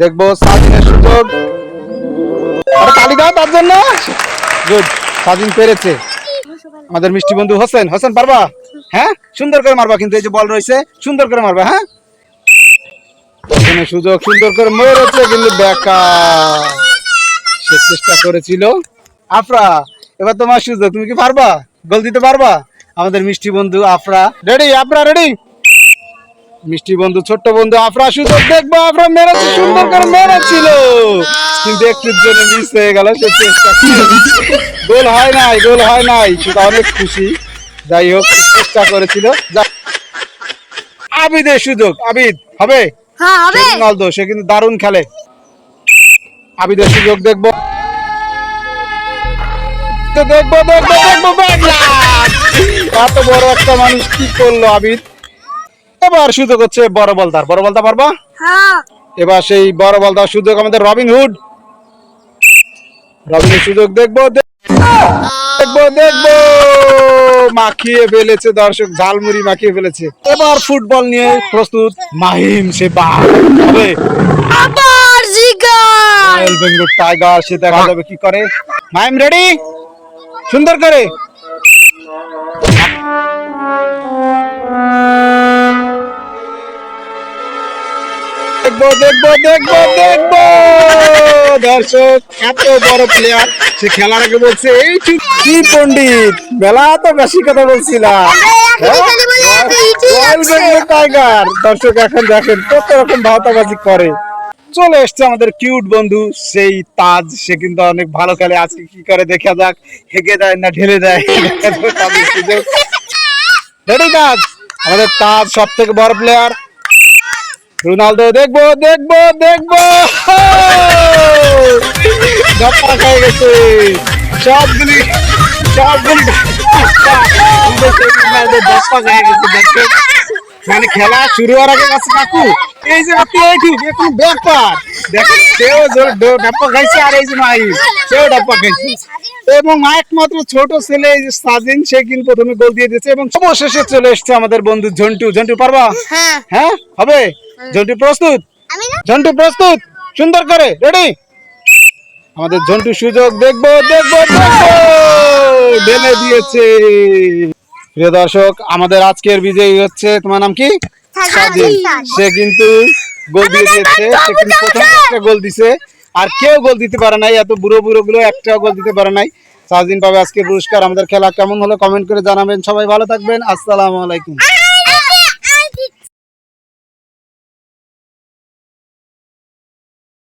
দেখব সাজিনের সুযোগ। তার জন্য। গুড সাজিন পেরেছে। আমাদের মিষ্টি বন্ধু হোসেন। হোসেন, পারবা? হ্যাঁ? সুন্দর করে মারবা কিন্তু, এই যে বল রয়েছে, সুন্দর করে মারবা হ্যাঁ? সুযোগ সুন্দর করে মেরেছে কিন্তু সে চেষ্টা করেছিল। আফরা, এবার তোমার সুযোগ, তুমি কি পারবা? গোল দিতে পারবা? আমাদের মিষ্টি বন্ধু আফরা। রেডি আফরা রেডি মিষ্টি বন্ধু ছোট্ট বন্ধু আফরা সুযোগ দেখব আফরা মেরেছে সুন্দর করে মেরেছিল। কিন্তু একটুর জন্য মিস হয়ে গেল সে চেষ্টা গোল হয় নাই গোল হয় নাই সেটা অনেক খুশি। যাই হোক চেষ্টা করেছিল। আবিদের সুযোগ আবিদ হবে? হ্যাঁ সে রোনালদো সে কিন্তু দারুণ খেলে। আবিদের সুযোগ দেখব। দেখব দেখব দেখব এত বড় একটা মানুষ কি করল আবিদ? এবার সুযোগ হচ্ছে বড় বলদার। বড় বলদা পারবা? হ্যাঁ। এবার সেই বড় বলদার সুযোগ আমাদের রবিন হুড। রবিনের সুযোগ দেখব দেখব দেখব। মাখিয়ে ফেলেছে দর্শক ঝালমুড়ি মাখিয়ে ফেলেছে। এবার ফুটবল নিয়ে প্রস্তুত মাহিম সে হবে আবার জিগার রয়্যাল বেঙ্গল টাইগার সে দেখা যাবে কি করে? মাইম রেডি সুন্দর করে। দেখব দেখব দেখব দেখব। দর্শক এত বড় প্লেয়ার সে খেলার আগে বলছে এই ঠিক কি পন্ডিত মেলা তো বেশি কথা বলছিলাম। টাইগার দর্শক এখন দেখেন কত রকম ভাওতাবাজি করে। চলে এসছে আমাদের কিউট বন্ধু সেই তাজ। সে কিন্তু অনেক ভালো খেলে। আজকে কি করে দেখা যাক হেগে দেয় না ঢেলে দেয় রেডি তাজ আমাদের তাজ সব থেকে বড় প্লেয়ার রোনালদো দেখব দেখব দেখব। ধাপ্পা গেছে। সবগুলি সবগুলি ধাপ্পা গেছে মানে খেলা শুরু হওয়ার আগে কাছে কাকু এই যে আপনি এই ঠিক এখন ব্যাপার। দেখেন সেও ডাপ্পা খাইছে আর এই যে মাই সেও ডাপ্পা খাইছে। এবং একমাত্র ছোট ছেলে এই যে সাজিন সে কিন্তু প্রথমে গোল দিয়ে দিয়েছে এবং অবশেষে চলে এসেছে আমাদের বন্ধু ঝন্টু। ঝন্টু পারবা? হ্যাঁ। হ্যাঁ? হবে? ঝন্টু প্রস্তুত? ঝন্টু প্রস্তুত? সুন্দর করে রেডি আমাদের ঝন্টু সুযোগ দেখব দেখব দেখব! ঢেলে দিয়েছে। প্রিয় দর্শক আমাদের আজকের বিজয়ী হচ্ছে তোমার নাম কি? সে কিন্তু গোল দিয়ে দিয়েছে সে কিন্তু প্রথম একটা গোল দিছে। আর কেউ গোল দিতে পারে নাই এত বুড়ো বুড়ো গুলো একটা গোল দিতে পারে নাই। সাজিন পাবে আজকে পুরস্কার। আমাদের খেলা কেমন হলো কমেন্ট করে জানাবেন। সবাই ভালো থাকবেন। আসসালামু আলাইকুম।